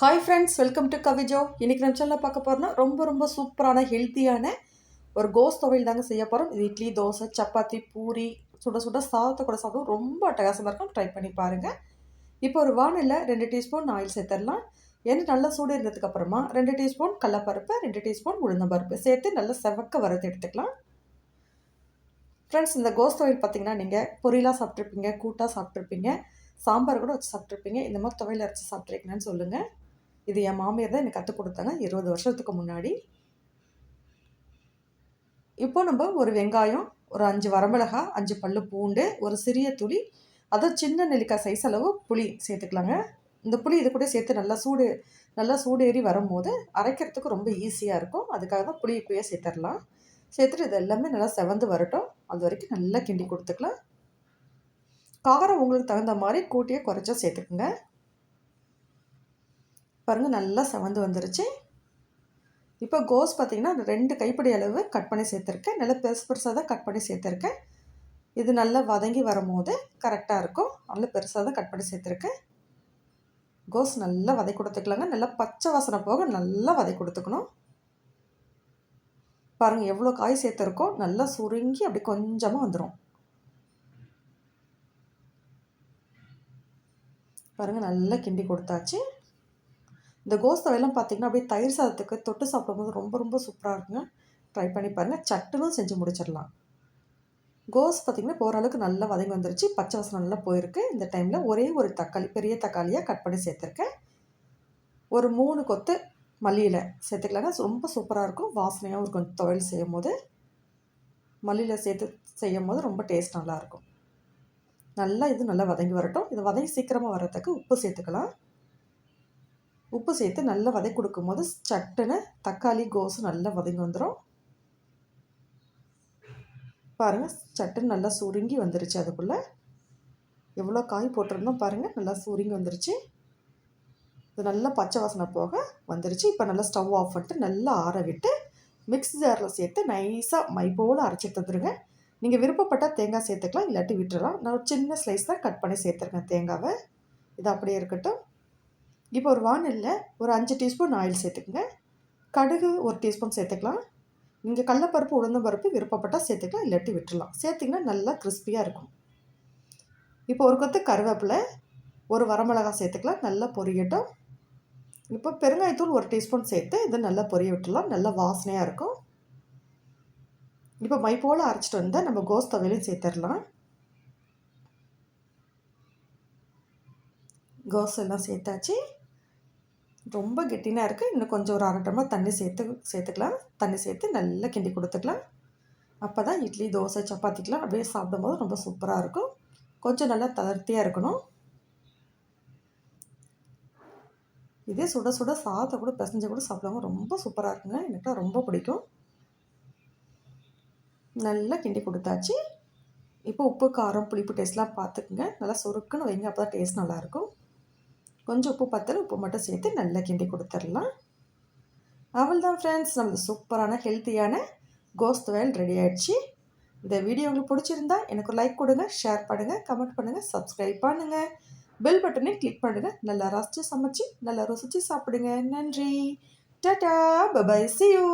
Hi friends welcome to கவிஜோ இன்னைக்கு நம்ம சேனலில் பார்க்க போகிறோம்னா ரொம்ப ரொம்ப சூப்பரான ஹெல்த்தியான ஒரு கோஸ் துவையல் தாங்க செய்ய போகிறோம் இது இட்லி தோசை சப்பாத்தி பூரி சுட சுட சாதத்தை கூட சாப்பிடும் ரொம்ப அட்டகாசமாக இருக்கும். ட்ரை பண்ணி பாருங்கள் இப்போ ஒரு வானிலை ரெண்டு டீஸ்பூன் ஆயில் சேர்த்துடலாம். எண்ணெய் நல்லா சூடு இருந்ததுக்கு அப்புறமா ரெண்டு டீஸ்பூன் கடலப்பருப்பு ரெண்டு டீஸ்பூன் உளுந்தம்பருப்பு சேர்த்து நல்லா செவக்க வறுத்து எடுத்துக்கலாம். ஃப்ரெண்ட்ஸ் இந்த கோஸ் துவையல் பார்த்தீங்கன்னா நீங்கள் பொரியலாக சாப்பிட்ருப்பீங்க கூட்டாக சாப்பிட்ருப்பீங்க சாம்பார் கூட வச்சு சாப்பிட்ருப்பீங்க இந்த மாதிரி துவையில் அரைச்சி சாப்பிட்ருக்கீங்கன்னு சொல்லுங்கள் இது என் மாமியார் தான் எனக்கு கற்றுக் கொடுத்தாங்க. இருபது வருஷத்துக்கு முன்னாடி. இப்போ நம்ம ஒரு வெங்காயம் ஒரு அஞ்சு வரமிளகா அஞ்சு பல்லு பூண்டு ஒரு சிறிய துளி அதை சின்ன நெல்லிக்காய் சைஸ் அளவு புளி சேர்த்துக்கலாங்க. இந்த புளி இது கூட சேர்த்து நல்லா சூடு நல்லா சூடேறி வரும்போது அரைக்கிறதுக்கு ரொம்ப ஈஸியாக இருக்கும். அதுக்காக தான் புளி இப்போயே சேர்த்துடலாம். சேர்த்துட்டு இது எல்லாமே நல்லா செவந்து வரட்டும். அது வரைக்கும் நல்லா கிண்டி கொடுத்துக்கலாம். காரம் உங்களுக்கு தகுந்த மாதிரி கூட்டியே குறைச்சா சேர்த்துக்குங்க. பாருங்கள் நல்லா செவந்து வந்துருச்சு. இப்போ கோஸ் பார்த்திங்கன்னா ரெண்டு கைப்பிடி அளவு கட் பண்ணி சேர்த்துருக்கேன். நல்லா பெருசு பெருசாக தான் கட் பண்ணி சேர்த்துருக்கேன். இது நல்லா வதங்கி வரும்போது கரெக்டாக இருக்கும். நல்லா பெருசாக தான் கட் பண்ணி சேர்த்துருக்கேன். கோஸ் நல்லா வதை கொடுத்துக்கலாங்க. நல்லா பச்சை வாசனை போக நல்லா வதை கொடுத்துக்கணும். பாருங்கள் எவ்வளோ காய் சேர்த்துருக்கோம். நல்லா சுருங்கி அப்படி கொஞ்சமாக வந்துடும் பாருங்கள் நல்லா கிண்டி கொடுத்தாச்சு. இந்த கோஸ்தவையெல்லாம் பார்த்திங்கன்னா அப்படியே தயிர் சாதத்துக்கு தொட்டு சாப்பிடும்போது ரொம்ப ரொம்ப சூப்பராக இருக்குங்க. ட்ரை பண்ணி பாருங்கள் சட்டுனும் செஞ்சு முடிச்சிடலாம். கோஸ் பார்த்திங்கன்னா போகிற அளவுக்கு நல்லா வதங்கி வந்துருச்சு. பச்சை வாசனை நல்லா போயிருக்கு. இந்த டைமில் ஒரே ஒரு தக்காளி பெரிய தக்காளியாக கட் பண்ணி சேர்த்துருக்கேன். ஒரு மூணு கொத்து மல்லியில் சேர்த்துக்கலாம்னா ரொம்ப சூப்பராக இருக்கும். வாசனையாகவும் இருக்கும் துவையல் செய்யும் போது மல்லியில் சேர்த்து செய்யும் போது ரொம்ப டேஸ்ட் நல்லாயிருக்கும் நல்லா இது நல்லா வதங்கி வரட்டும். இது வதங்கி சீக்கிரமாக வர்றதுக்கு உப்பு சேர்த்துக்கலாம். உப்பு சேர்த்து நல்லா வதக்கி கொடுக்கும்போது சட்டுன்னு தக்காளி கோஸு நல்லா வதங்கி வந்துடும் பாருங்கள் சட்டுன்னு நல்லா சுருங்கி வந்துருச்சு அதுக்குள்ளே. எவ்வளோ காய் போட்டிருந்தோம் பாருங்கள் நல்லா சுருங்கி வந்துருச்சு. இது நல்லா பச்சை வாசனை போக வந்துருச்சு. இப்போ நல்லா ஸ்டவ் ஆஃப் பண்ணிட்டு நல்லா ஆற விட்டு மிக்ஸ் ஜாரில் சேர்த்து நைஸாக மை போல் அரைச்சி தந்துடுங்க நீங்கள் விருப்பப்பட்டால் தேங்காய் சேர்த்துக்கலாம் இல்லாட்டி விட்டுறலாம். நான் ஒரு சின்ன ஸ்லைஸ் தான் கட் பண்ணி சேர்த்துருக்கேன் தேங்காவை. இது அப்படியே இருக்கட்டும். இப்போ ஒரு வானலில் ஒரு அஞ்சு டீஸ்பூன் ஆயில் சேர்த்துக்குங்க. கடுகு ஒரு டீஸ்பூன் சேர்த்துக்கலாம். நீங்கள் கடலப்பருப்பு உளுந்தம் பருப்பு விருப்பப்பட்டால் சேர்த்துக்கலாம் இல்லாட்டி விட்டுடலாம் சேர்த்திங்கன்னா நல்லா கிறிஸ்பியாக இருக்கும். இப்போ ஒரு கொத்து கருவேப்பிலை ஒரு வரமிளகா சேர்த்துக்கலாம் நல்லா பொரியட்டும். இப்போ பெருங்காயத்தூள் ஒரு டீஸ்பூன் சேர்த்து இதை நல்லா பொரிய விட்டுலாம் நல்லா வாசனையாக இருக்கும். இப்போ மை போல் அரைச்சிட்டு வந்தால் நம்ம கோஸ் துவையிலையும் சேர்த்துடலாம் கோஸ் எல்லாம் சேர்த்தாச்சு. ரொம்ப கெட்டினாக இருக்குது இன்னும் கொஞ்சம் ஒரு அரை டம்ளர் தண்ணி சேர்த்து சேர்த்துக்கலாம். தண்ணி சேர்த்து நல்லா கிண்டி கொடுத்துக்கலாம். அப்போ தான் இட்லி தோசை சப்பாத்திக்கெலாம் அப்படியே சாப்பிடும்போது ரொம்ப சூப்பராக இருக்கும். கொஞ்சம் நல்லா தளர்த்தியாக இருக்கணும். இதே சுட சுட சாதத்தை கூட பிசைஞ்சு கூட சாப்பிடுவாங்க. ரொம்ப சூப்பராக இருக்குங்க. எனக்குலாம் ரொம்ப பிடிக்கும். நல்லா கிண்டி கொடுத்தாச்சு. இப்போ உப்பு காரம் புளிப்பு டேஸ்ட்லாம் பார்த்துக்குங்க. நல்லா சுருக்குன்னு வைங்க அப்போ தான் டேஸ்ட் நல்லாயிருக்கும் கொஞ்சம் உப்பு பத்தல உப்பு மட்டும் சேர்த்து நல்லா கிண்டி கொடுத்துடலாம். அவள் தான் ஃப்ரெண்ட்ஸ் நமக்கு சூப்பரான ஹெல்த்தியான கோஸ்த் வயல் ரெடி ஆகிடுச்சு இந்த வீடியோ உங்களுக்கு பிடிச்சிருந்தா எனக்கு லைக் கொடுங்க ஷேர் பண்ணுங்கள் கமெண்ட் பண்ணுங்கள் சப்ஸ்கிரைப் பண்ணுங்கள் பெல் பட்டனை கிளிக் பண்ணுங்கள் நல்லா ரசித்து சமைச்சு நல்லா ருசித்து சாப்பிடுங்க. நன்றி. டாடா. Bye bye C you